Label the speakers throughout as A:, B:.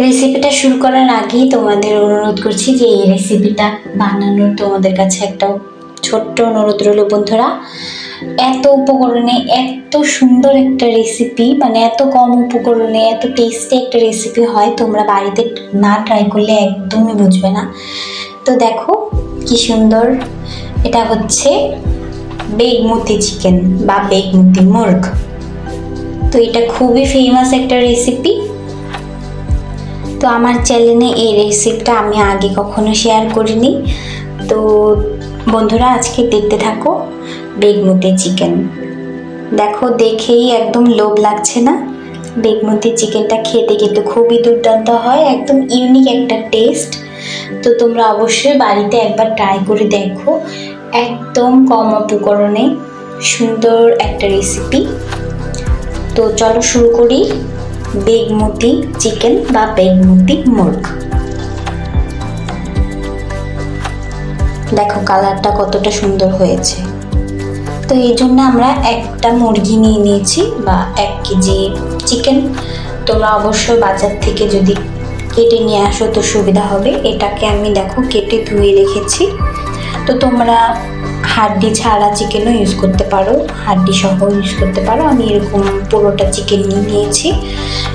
A: রেসিপিটা শুরু করার আগেই তোমাদের অনুরোধ করছি যে এই রেসিপিটা বানানোর তোমাদের কাছে একটা ছোট্ট অনুরোধ রইল বন্ধুরা। এত উপকরণে এত সুন্দর একটা রেসিপি মানে এত কম উপকরণে এত টেস্টি একটা রেসিপি হয়, তোমরা বাড়িতে না ট্রাই করলে একদমই বুঝবে না। তো দেখো কি সুন্দর, এটা হচ্ছে বেগমতি চিকেন বা বেগমতি মুরগ। তো এটা খুবই ফেমাস একটা রেসিপি তো আমার চ্যানেলে এই রেসিপিটা আমি আগে কখনো শেয়ার করিনি। তো বন্ধুরা, আজকে দেখতে থাকো বেগমতি চিকেন দেখো, দেখেই একদম লোভ লাগছে না? বেগমতি চিকেনটা খেতে কিন্তু খুবই দুর্দান্ত হয়, একদম ইউনিক একটা টেস্ট তো তোমরা অবশ্যই বাড়িতে একবার ট্রাই করে দেখো, একদম কম উপকরণে সুন্দর একটা রেসিপি তো চলো শুরু করি। বেগমতি চিকেন বা বেগমতি মুরগ। দেখো কালারটা কতটা সুন্দর হয়েছে। তো এই জন্য আমরা একটা মুরগি নিয়ে নিয়েছি বা এক কেজি চিকেন। তোমরা অবশ্যই বাজার থেকে যদি কেটে নিয়ে আসো তো সুবিধা হবে। এটাকে আমি দেখো কেটে ধুয়ে রেখেছি। তো তোমরা হাড্ডি ছাড়া চিকেনও ইউজ করতে পারো, হাড্ডি সহ ইউজ করতে পারো। আমি এরকম পুরোটা চিকেন নিয়ে নিয়েছি।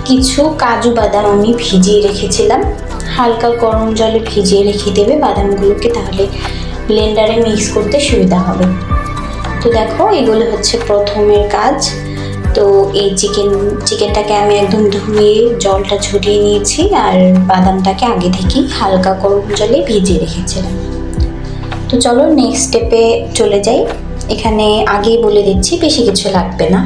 A: কিছু কাজু বাদাম আমি ভিজিয়ে রেখেছিলাম। হালকা গরম জলে ভিজিয়ে রেখে দেবে বাদামগুলোকে, তাহলে ব্লেন্ডারে মিক্স করতে সুবিধা হবে। তো দেখো, এগুলো হচ্ছে প্রথমের কাজ। তো এই চিকেন চিকেনটাকে আমি একদম ধুয়ে জলটা ঝরিয়ে নিয়েছি, আর বাদামটাকে আগে থেকেই হালকা গরম জলে ভিজিয়ে রেখেছিলাম। তো চলো নেক্সট স্টেপে চলে যাই। এখানে আগেই বলে দিচ্ছি, বেশি কিছু লাগবে না।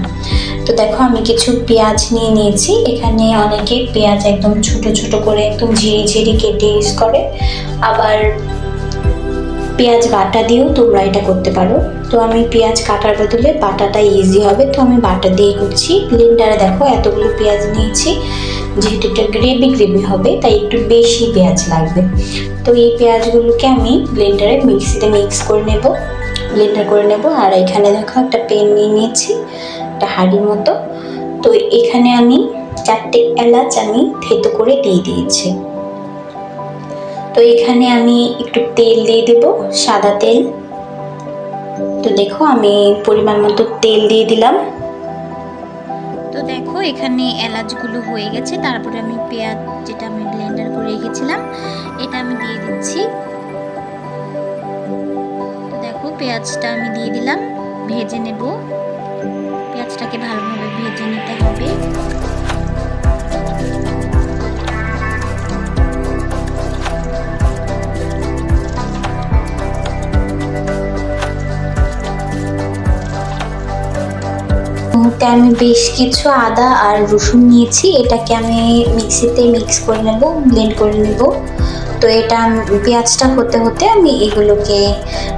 A: তো দেখো আমি কিছু পেঁয়াজ নিয়ে নিয়েছি। এখানে অনেকে পেঁয়াজ একদম ছোট ছোট করে একদম ঝিরি ঝিরি কেটে ইউজ করে। আবার পেঁয়াজ বাটা দিয়েও তোমরা এটা করতে পারো। তো আমি পেঁয়াজ কাটার বদলে বাটাটা ইজি হবে। তো আমি বাটা দিয়ে করছি। ব্লেন্ডারে দেখো এতগুলো পেঁয়াজ নিয়েছি। যেহেতু এটা গ্রেভি গ্রেভি হবে, তাই একটু বেশি পেঁয়াজ লাগবে। তো এই পেঁয়াজগুলোকে আমি ব্লেন্ডারে মিক্সিতে মিক্স করে নেব। ব্লেন্ডার করে নেব, আর এখানে দেখো একটা পেন নিয়ে নিয়েছি, একটা হাঁড়ির মতো। তো এখানে আমি চারটে এলাচ আমি থেতো করে দিয়ে দিয়েছি। তো এখানে আমি একটু তেল দিয়ে দেব, সাদা তেল। তো দেখো আমি পরিমাণ মতো তেল দিয়ে দিলাম। তো দেখো, এখানে এলাচগুলো হয়ে গেছে। তারপরে আমি পেঁয়াজ যেটা আমি ব্লেন্ডার করে রেখেছিলাম, এটা আমি দিয়ে দিচ্ছি। তো দেখো, পেঁয়াজটা আমি দিয়ে দিলাম, ভেজে নেব। পেঁয়াজটাকে ভালোভাবে ভেজে নিতে হবে। আমি বেশ কিছু আদা আর রসুন নিয়েছি। এটাকে আমি মিক্সিতে মিক্স করে নেব ব্লেন্ড করে নেব। তো এটা পেঁয়াজটা হতে হতে আমি এগুলোকে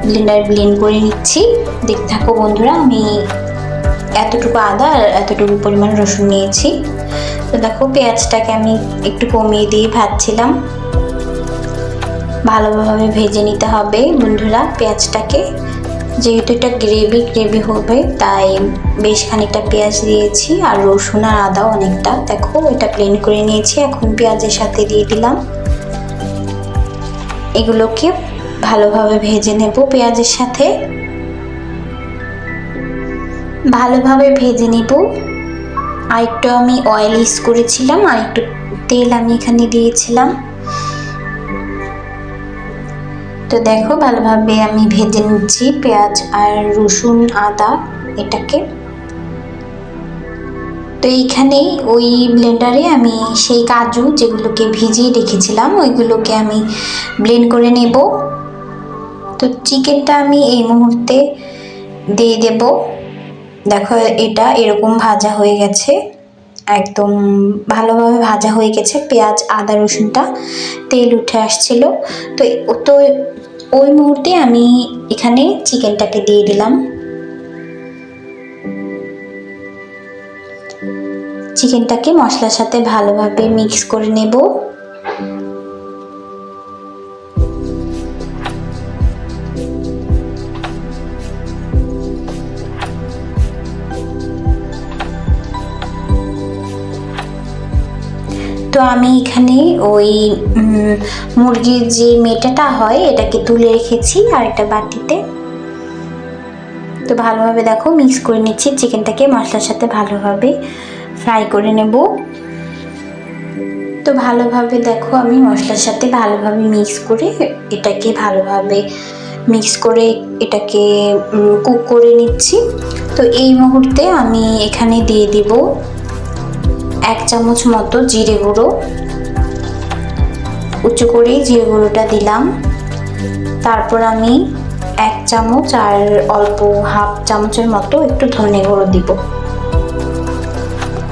A: ব্লেন্ডার ব্লেন্ড করে নিচ্ছি। দেখতে থাকো বন্ধুরা, আমি এতটুকু আদা আর এতটুকু পরিমাণ রসুন নিয়েছি। তো দেখো, পেঁয়াজটাকে আমি একটু কমিয়ে দিয়ে ভাজছিলাম। ভালোভাবে ভেজে নিতে হবে বন্ধুরা, পেঁয়াজটাকে। যেহেতু এটা গ্রেভি গ্রেভি হবে, তাই বেশ খানিকটা পেঁয়াজ দিয়েছি আর রসুন আর আদাও অনেকটা। দেখো, এটা প্লেন করে নিয়েছি, এখন পেঁয়াজের সাথে দিয়ে দিলাম। এগুলোকে ভালোভাবে ভেজে নেব পেঁয়াজের সাথে। ভালোভাবে ভেজে নেব। আর একটু আমি অয়েল ইউজ করেছিলাম আর একটু তেল আমি এখানে দিয়েছিলাম। তো দেখো, ভালোভাবে আমি ভেজে নিচ্ছি পেঁয়াজ আর রসুন আদা এটাকে। তো এইখানে ওই ব্লেন্ডারে আমি সেই কাজু যেগুলোকে ভিজিয়ে রেখেছিলাম, ওইগুলোকে আমি ব্লেন্ড করে নেব। তো চিকেনটা আমি এই মুহূর্তে দিয়ে দেব। দেখো, এটা এরকম ভাজা হয়ে গেছে। একদম ভালোভাবে ভাজা হয়ে গেছে পেঁয়াজ, আদা, রসুনটা তেল উঠে আসছিল। তো তো ওই মুহূর্তে আমি এখানে চিকেনটাকে দিয়ে দিলাম। চিকেনটাকে মশলার সাথে ভালোভাবে মিক্স করে নেব। তো আমি এখানে ওই মুরগির যে মেটাটা হয়, এটাকে তুলে রেখেছি আর একটা বাটিতে। তো ভালোভাবে দেখো মিক্স করে নিচ্ছি চিকেনটাকে মশলার সাথে ভালোভাবে ফ্রাই করে নেব। তো ভালোভাবে দেখো আমি মশলার সাথে ভালোভাবে মিক্স করে এটাকে ভালোভাবে মিক্স করে এটাকে কুক করে নিচ্ছি। তো এই মুহূর্তে আমি এখানে দিয়ে দিব এক চামচ মতো জিরে গুঁড়ো। উঁচু করেই জিরে গুঁড়োটা দিলাম। তারপর আমি এক চামচ আর অল্প হাফ চামচের মতো একটু ধনে গুঁড়ো দিব।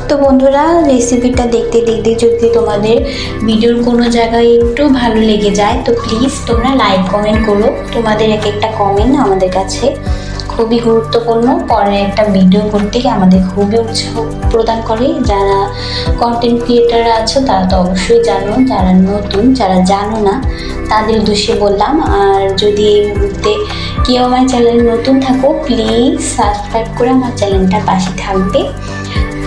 A: তো বন্ধুরা রেসিপিটা দেখতে দেখতে যদি তোমাদের ভিডিওর কোনো জায়গায় একটু ভালো লেগে যায়, তো প্লিজ তোমরা লাইক কমেন্ট করো। তোমাদের এক একটা কমেন্ট আমাদের কাছে। খুবই গুরুত্বপূর্ণ। পরে একটা ভিডিও করতে গিয়ে আমাদের খুবই উৎসাহ প্রদান করে। যারা কন্টেন্ট ক্রিয়েটার আছো, তারা তো অবশ্যই জানো। যারা নতুন, যারা জানো না, তাদের উদ্দেশ্যে বললাম। আর যদি কেউ আমার চ্যানেল নতুন থাকো প্লিজ সাবস্ক্রাইব করে আমার চ্যানেলটা পাশে থাকবে।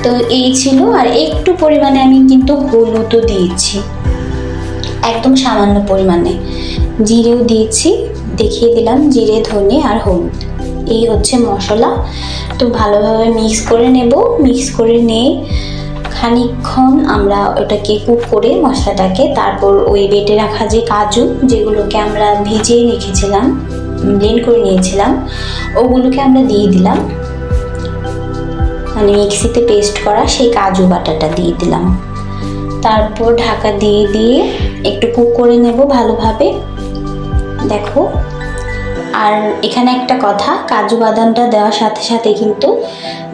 A: তো এই ছিল, আর একটু পরিমাণে আমি কিন্তু হলুদও দিয়েছি। একদম সামান্য পরিমাণে। জিরেও দিয়েছি। দেখিয়ে দিলাম, জিরে, ধনে আর হলুদ। এই হচ্ছে মশলা। তো ভালোভাবে মিক্স করে নেব। মিক্স করে নিয়ে খানিকক্ষণ আমরা ওটাকে কুক করে মশলাটাকে তারপর ওই বেটে রাখা যে কাজু যেগুলোকে আমরা ভিজিয়ে রেখেছিলাম ব্লেন্ড করে নিয়েছিলাম, ওগুলোকে আমরা দিয়ে দিলাম। মানে মিক্সিতে পেস্ট করা সেই কাজু বাটাটা দিয়ে দিলাম। তারপর ঢাকা দিয়ে দিয়ে একটু কুক করে নেব ভালোভাবে। দেখো আর এখানে একটা কথা, কাজু বাদামটা দেওয়ার সাথে সাথে কিন্তু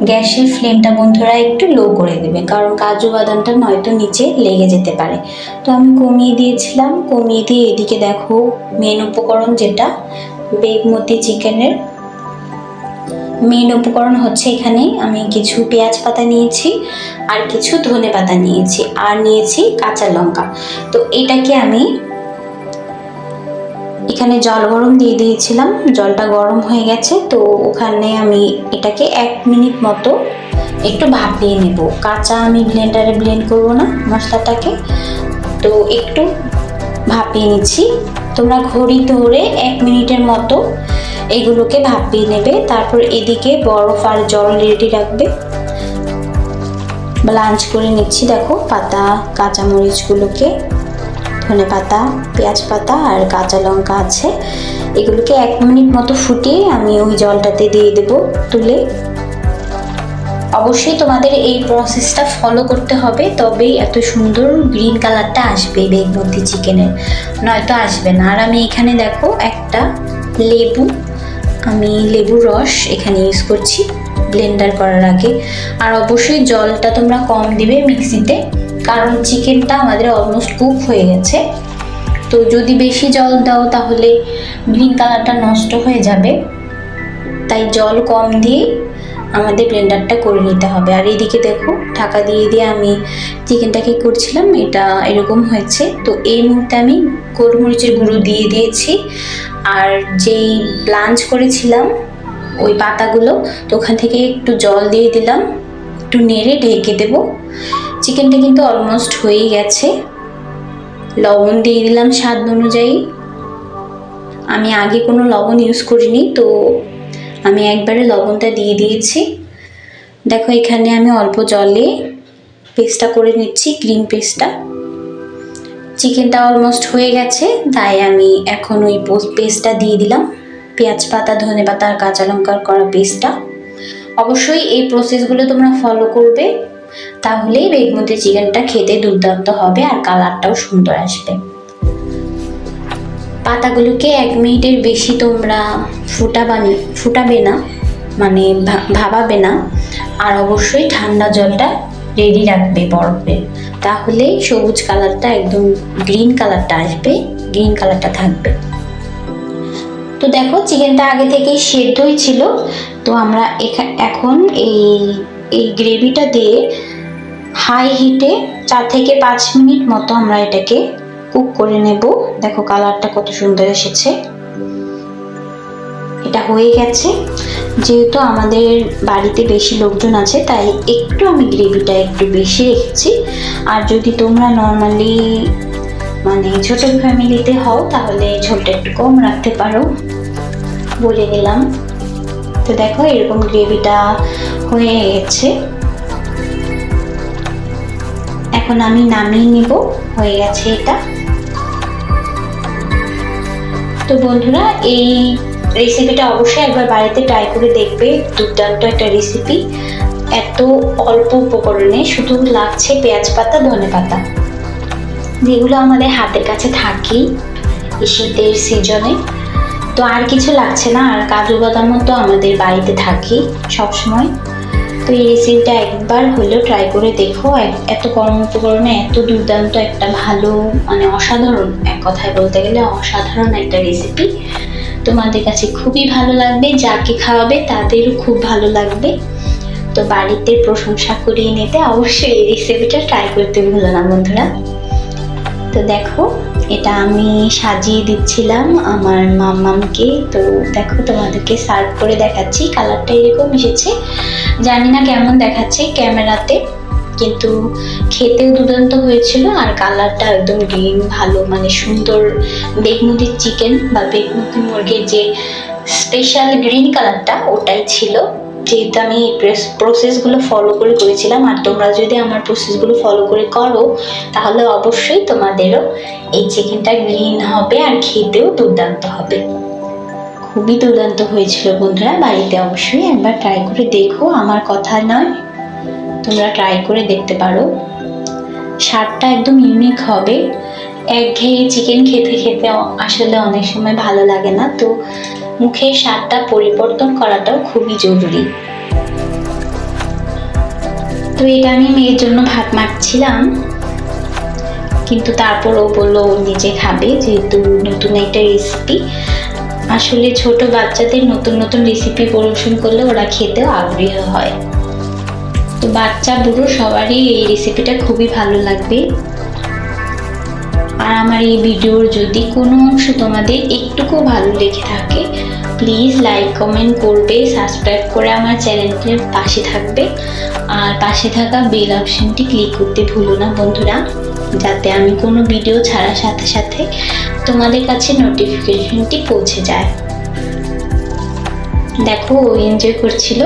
A: গ্যাসের ফ্লেমটা বন্ধুরা একটু লো করে দেবে, কারণ কাজু বাদামটা নয়তো নিচে লেগে যেতে পারে। তো আমি কমিয়ে দিয়েছিলাম, কমিয়ে দিয়ে এদিকে দেখো মেন উপকরণ যেটা বেগমতি চিকেনের মেন উপকরণ হচ্ছে এখানে আমি কিছু পেঁয়াজ পাতা নিয়েছি আর কিছু ধনে পাতা নিয়েছি, আর নিয়েছি কাঁচা লঙ্কা। তো এটাকে আমি এখানে জল গরম দিয়ে দিয়েছিলাম। জলটা গরম হয়ে গেছে, তো ওখানে আমি এটাকে এক মিনিট মতো একটু ভাপিয়ে নেব। কাঁচা আমি ব্লেন্ডারে ব্লেন্ড করব না মশলাটাকে। তো একটু ভাপিয়ে নিচ্ছি। তোমরা ঘড়ি ধরে এক মিনিটের মতো এগুলোকে ভাপিয়ে নেবে। তারপর এদিকে বরফ আর জল রেডি রাখবে। লাঞ্চ করে নিচ্ছি, দেখো, পাতা, কাঁচামরিচগুলোকে। ধনে পাতা পেঁয়াজ পাতা আর কাঁচা লঙ্কা আছে। এগুলোকে এক মিনিট মতো ফুটিয়ে আমি ওই জলটাতে দিয়ে দেব তুলে। অবশ্যই তোমাদের এই প্রসেসটা ফলো করতে হবে, তবেই এত সুন্দর গ্রিন কালারটা আসবে বেগমতি চিকেনের নয়তো আসবে না। আর আমি এখানে দেখো একটা লেবু, আমি লেবুর রস এখানে ইউজ করছি ব্লেন্ডার করার আগে। আর অবশ্যই জলটা তোমরা কম দিবে মিক্সিতে কারণ চিকেনটা আমাদের অলমোস্ট কুক হয়ে গেছে। তো যদি বেশি জল দাও তাহলে গ্রিন কালারটা নষ্ট হয়ে যাবে। তাই জল কম দিয়ে আমাদের ব্লেন্ডারটা করে নিতে হবে। আর এদিকে দেখো, ঢাকা দিয়ে দিয়ে আমি চিকেনটাকে করছিলাম? এটা এরকম হয়েছে। তো এই মুহূর্তে আমি গোলমরিচের গুঁড়ো দিয়ে দিয়েছি। আর যেই ব্লাঞ্চ করেছিলাম, ওই পাতাগুলো, তো ওখান থেকে একটু জল দিয়ে দিলাম। একটু নেড়ে ঢেকে দেব। চিকেনটা কিন্তু অলমোস্ট হয়েই গেছে। লবণ দিয়ে দিলাম স্বাদ অনুযায়ী। আমি আগে কোনো লবণ ইউজ করিনি, তো আমি একবারে লবণটা দিয়ে দিয়েছি। দেখো, এখানে আমি অল্প জলে পেস্টটা করে নিচ্ছি গ্রিন পেস্টটা চিকেনটা অলমোস্ট হয়ে গেছে, তাই আমি এখন ওই পেস্টটা দিয়ে দিলাম। পেঁয়াজ পাতা, ধনে পাতা আর কাঁচা লঙ্কার করা পেস্টটা অবশ্যই এই প্রসেসগুলো তোমরা ফলো করবে। তাহলেই বেগমতি চিকেনটা খেতে দুর্দান্ত হবে আর কালারটাও সুন্দর আসবে। পাতাগুলোকে এক মিনিটের বেশি তোমরা ফুটাবানি ফুটাবে না মানে ভাবাবে না। আর অবশ্যই ঠান্ডা জলটা রেডি রাখবে বরফে। তাহলে সবুজ কালারটা একদম গ্রিন কালারটা আসবে, গ্রিন কালারটা থাকবে। তো দেখো, চিকেনটা আগে থেকেই সেদ্ধই ছিল। তো আমরা এখা- এখন এই এই গ্রেভিটা দিয়ে হাই হিটে চার থেকে পাঁচ মিনিট মতো আমরা এটাকে কুক করে নেব। দেখো কালারটা কত সুন্দর এসেছে। এটা হয়ে গেছে। যেহেতু আমাদের বাড়িতে বেশি লোকজন আছে, তাই একটু আমি গ্রেভিটা একটু বেশি রেখেছি। আর যদি তোমরা নর্মালি মানে ছোট ফ্যামিলিতে হও, তাহলে ঝোলটা একটু কম রাখতে পারো বলে দিলাম তো দেখো, এরকম গ্রেভিটা হয়ে গেছে। এখন আমি নামিয়ে নিব, হয়ে গেছে এটা। তো বন্ধুরা, এই রেসিপিটা অবশ্যই একবার বাড়িতে ট্রাই করে দেখবে, দুর্দান্ত একটা রেসিপি এত অল্প উপকরণে শুধু লাগছে পেঁয়াজ পাতা, ধনে পাতা। যেগুলো আমাদের হাতের কাছে থাকেই শীতের সিজনে তো আর কিছু লাগছে না, আর কাজু বাদামও তো আমাদের বাড়িতে থাকেই সবসময়। তো এই রেসিপিটা একবার হলেও ট্রাই করে দেখো। এত কম উপকরণে এত দুর্দান্ত একটা ভালো মানে অসাধারণ, এক কথায় বলতে গেলে অসাধারণ একটা রেসিপি তোমাদের কাছে খুবই ভালো লাগবে, যাকে খাওয়াবে তাদেরও খুব ভালো লাগবে। তো বাড়িতে প্রশংসা করিয়ে নিতে অবশ্যই এই রেসিপিটা ট্রাই করতে ভুলো না, বন্ধুরা। তো দেখো, এটা আমি সাজিয়ে দিচ্ছিলাম আমার মামামকে তো দেখো, তোমাদেরকে সার্ভ করে দেখাচ্ছি কালারটা এরকম এসেছে। জানি না কেমন দেখাচ্ছে ক্যামেরাতে, কিন্তু খেতেও দুর্দান্ত হয়েছিল আর কালারটা একদম গ্রিন ভালো মানে সুন্দর বেগমুদির চিকেন বা বেগমুদি মুরগির যে স্পেশাল গ্রিন কালারটা ওটাই ছিল। যেহেতু আমি এই প্রসেসগুলো ফলো করে করেছিলাম, আর তোমরা যদি আমার প্রসেসগুলো ফলো করে করো, তাহলে অবশ্যই তোমাদেরও এই চিকেনটা গ্রিন হবে আর খেতেও দুর্দান্ত হবে। খুবই দুর্দান্ত হয়েছিল বন্ধুরা, বাড়িতে অবশ্যই একবার ট্রাই করে দেখো, আমার কথা নয়, তোমরা ট্রাই করে দেখতে পারো। স্বাদটা একদম ইউনিক হবে। একঘেয়ে চিকেন খেতে খেতে আসলে অনেক সময় ভালো লাগে না, তো মুখের স্বাদটা পরিবর্তন করাটাও খুবই জরুরি। তো এটা আমি মেয়ের জন্য ভাত মাখছিলাম। কিন্তু তারপর ও বলল, ও নিজে খাবে, যেহেতু নতুন একটা রেসিপি আসলে ছোট বাচ্চাদের নতুন নতুন রেসিপি পরিবেশন করলে ওরা খেতেও আগ্রহী হয়। তো বাচ্চা, বুড়ো, সবারই এই রেসিপিটা খুবই ভালো লাগবে। আর আমার এই ভিডিওর যদি কোনো অংশ তোমাদের একটুকু ভালো লেগে থাকে প্লিজ লাইক কমেন্ট করবে সাবস্ক্রাইব করে আমার চ্যানেলটির পাশে থাকবে। আর পাশে থাকা বেল অপশনটি ক্লিক করতে ভুলো না বন্ধুরা, যাতে আমি কোনো ভিডিও ছাড়ার সাথে সাথে তোমাদের কাছে নোটিফিকেশনটি পৌঁছে যায়। দেখো, ও এনজয় করছিল।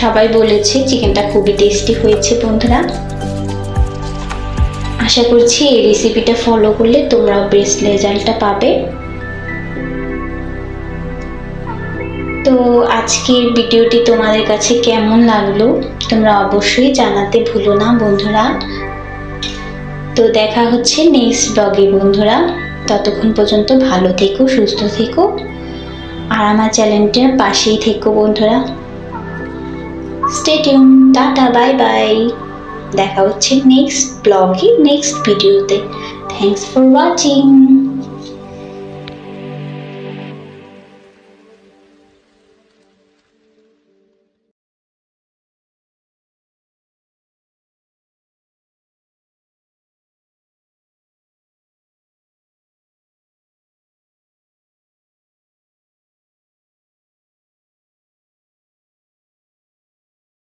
A: সবাই বলেছে চিকেনটা খুবই টেস্টি হয়েছে বন্ধুরা। আশা করছি এই রেসিপিটা ফলো করলে তোমরাও বেস্ট রেজাল্টটা পাবে। তো আজকের ভিডিওটি তোমাদের কাছে কেমন লাগল, তোমরা অবশ্যই জানাতে ভুলো না বন্ধুরা। তো দেখা হচ্ছে নেক্সট ব্লগে বন্ধুরা। ততক্ষণ পর্যন্ত ভালো থেকো, সুস্থ থেকো। আর আমার চ্যানেলটার পাশেই থেকো বন্ধুরা। Stay tune tata bye bye দেখা হচ্ছে নেক্সট ব্লগে নেক্সট ভিডিওতে থ্যাংকস ফর ওয়াচিং